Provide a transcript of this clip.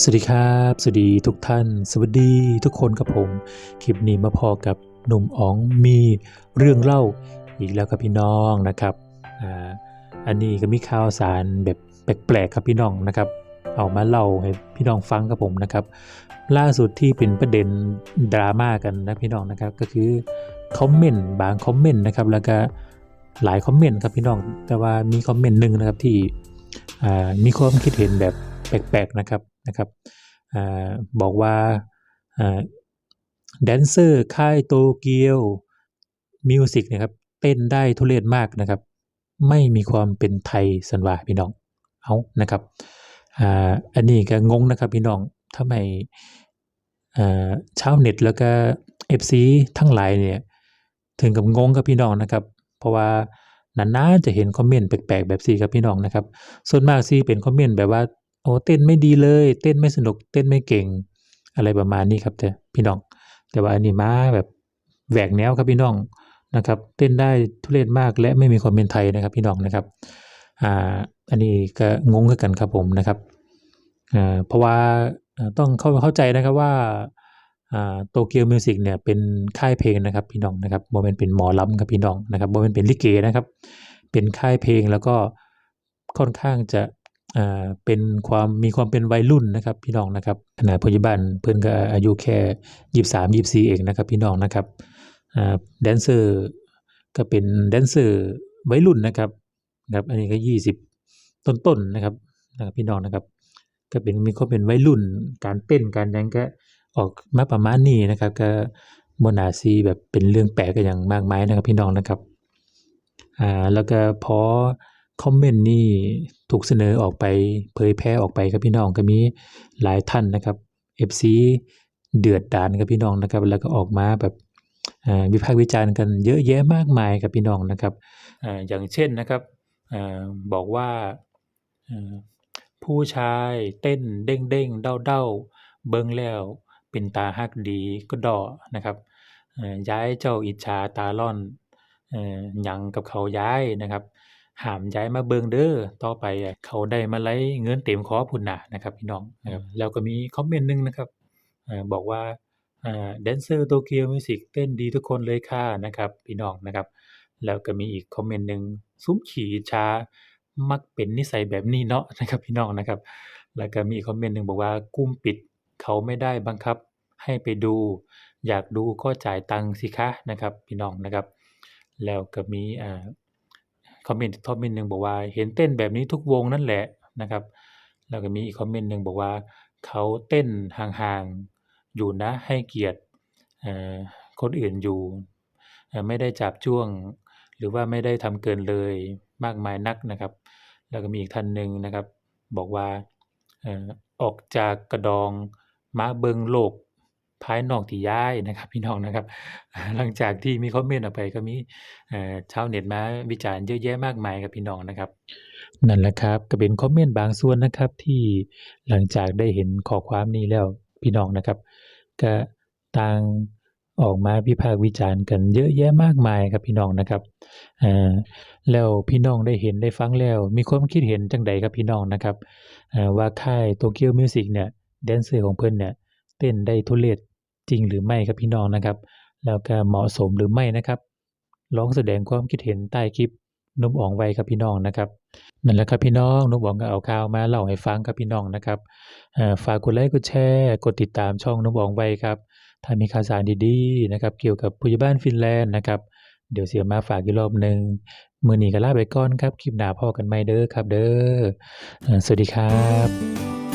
สวัสดีครับ สวัสดีทุกท่าน สวัสดีทุกคนครับผม คลิปนี้มาพอกับหนุ่มอ๋องมีเรื่องเล่าอีกแล้วครับพี่น้องนะครับอ่าอันนี้ก็มีข่าวสารแบบแปลกๆครับพี่น้องนะครับเอามาเล่าให้พี่น้องฟังครับผมนะครับ ล่าสุดที่เป็นประเด็นดราม่ากันนะพี่น้องนะครับก็คือคอมเมนต์บางคอมเมนต์นะครับแล้วก็หลายคอมเมนต์ครับพี่น้องแต่ว่ามีคอมเมนต์หนึ่งนะครับที่มีความคิดเห็นแบบแปลกๆนะครับ นะครับอบอกว่าแดนเซอร์ค่ายโตเกียวมิวสิกนะครับเต้นได้ทุเรศมากนะครับ ไม่มีความเป็นไทยสันวาพี่น้องเอานะครับอ,อันนี้ก็งงนะครับพี่น้องทำไมอ่าชาวเน็ตแล้วก็ FC ทั้งหลายเนี่ยถึงกับงงกับพี่น้องนะครับ เพราะว่านานๆจะเห็นคอมเมนต์แปลกๆแบบซีครับพี่น้องนะครับ ส่วนมากซีเป็นคอมเมนต์แบบว่า โอ้เต้นไม่ดีเลย เต้นไม่สนุก เต้นไม่เก่ง อะไรประมาณนี้ครับแต่พี่น้อง แต่ว่าอันนี้มาแบบแหวกแนวครับพี่น้องนะครับเต้นได้ทุเรศมากและไม่มีความเป็นไทยนะครับพี่น้องนะครับอ่าอันนี้ก็งงกันครับผมนะครับอ่าเพราะว่าต้องเข้าเข้าใจนะครับว่าอ่าโตเกียวมิวสิกเนี่ยเป็นค่ายเพลงนะครับพี่น้องนะครับโมเมนเป็นหมอลำครับพี่น้องนะครับโมเมนเป็นลิเกนะครับ เป็นค่ายเพลงแล้วก็ค่อนข้างจะ เป็นความมีความเป็นวัยรุ่นนะครับพี่น้องนะครับขณะปัจจุบันเพื่อนก็อายุแค่ยี่สามยี่สี่เองนะครับพี่น้องนะครับแดนเซอร์ก็เป็นแดนเซอร์วัยรุ่นนะครับครับอันนี้ก็ยี่สิบต้นๆนะครับนะครับพี่น้องนะครับ ก็เป็นมีความเป็นวัยรุ่นการเต้นการยังก็ออกมาประมาณนี้นะครับ ก็บ่น่าสิแบบเป็นเรื่องแปลกก็อย่างมากมายนะครับพี่น้องนะครับอ่าแล้วก็พอ คอมเมนต์นี่ถูกเสนอออกไปเผยแพร่ออกไปครับพี่น้องก็มีหลายท่านนะครับ FC เดือดดาลครับพี่น้องนะครับ แล้วก็ออกมาแบบวิพากษ์วิจารณ์กันเยอะแยะมากมายครับพี่น้องนะครับออย่างเช่นนะครับอบอกว่าผู้ชายเต้นเด้งๆเด้าๆเบิ่งแล้วเป็นตาฮักดีก็ดอนะครับย้ายเจ้าอิจฉาตาร้อนเอ่อหยังกับเขาย้ายนะครับ ห้ามย้ายมาเบิ่งเด้อต่อไปอะเขาได้มาลัยเงินเต็มคอพู้นน่ะนะครับพี่น้องนะครับแล้วก็มีคอมเมนต์หนึ่งนะครับเอ่อบอกว่าอ่าแดนเซอร์ Tokyo Music เต้นดีทุกคนเลยค่ะนะครับพี่น้องนะครับแล้วก็มีอีกคอมเมนต์หนึ่งซุมขี้อิจฉามักเป็นนิสัยแบบนี้เนาะนะครับพี่น้องนะครับ แล้วก็มีอีกคอมเมนต์หนึ่งบอกว่ากลุ่มปิดเขาไม่ได้บังคับให้ไปดู อยากดูก็จ่ายตังค์สิคะนะครับพี่น้องนะครับ แล้วก็มีอ่า คอมเมนต์คอมเมนต์หนึ่งบอกว่าเห็นเต้นแบบนี้ทุกวงนั่นแหละนะครับ แล้วก็มีอีกคอมเมนต์หนึ่งบอกว่าเขาเต้นห่างๆอยู่นะให้เกียรติคนอื่นอยู่ ไม่ได้จาบจ้วง หรือว่าไม่ได้ทำเกินเลยมากมายนักนะครับ แล้วก็มีอีกท่านหนึ่งนะครับ บอกว่าออกจากกระดองมาเบิงโลก ภายนอกที่ย้ายนะครับพี่น้องนะครับ หลังจากที่มีคอมเมนต์ออกไปก็มีเอ่อชาวเน็ตมาวิจารณ์เยอะแยะมากมายครับพี่น้องนะครับ นั่นแหละครับก็เป็นคอมเมนต์บางส่วนนะครับที่หลังจากได้เห็นข้อความนี้แล้วพี่น้องนะครับก็ต่างออกมาวิพากษ์วิจารณ์กันเยอะแยะมากมายครับพี่น้องนะครับอ่าแล้วพี่น้องได้เห็นได้ฟังแล้ว มีความคิดเห็นจังใดครับพี่น้องนะครับอ่าว่าค่าย Tokyo Music เนี่ยแดนเซอร์ของเพิ่นเนี่ยเต้นได้ทุเรศ จริงหรือไม่ครับพี่น้องนะครับ แล้วก็เหมาะสมหรือไม่นะครับลองแสดงความคิดเห็นใต้คลิปนุ่มอ๋องไว้ครับพี่น้องนะครับนั่นแหละครับพี่น้องนุ่มอ๋องก็เอาข่าวมาเล่าให้ฟังครับพี่น้องนะครับฝากกดไลค์กดแชร์กดติดตามช่องนุ่มอ๋องไว้ครับถ้ามีข่าวสารดีๆนะครับ เกี่ยวกับผู้ใหญ่บ้านฟินแลนด์นะครับเดี๋ยวเสิเอามาฝากอีกรอบหนึ่งมื้อนี้ก็ลาไปก่อนครับคลิปหน้าพ้อกันใหม่เด้อครับ เด้อเอ่อสวัสดีครับ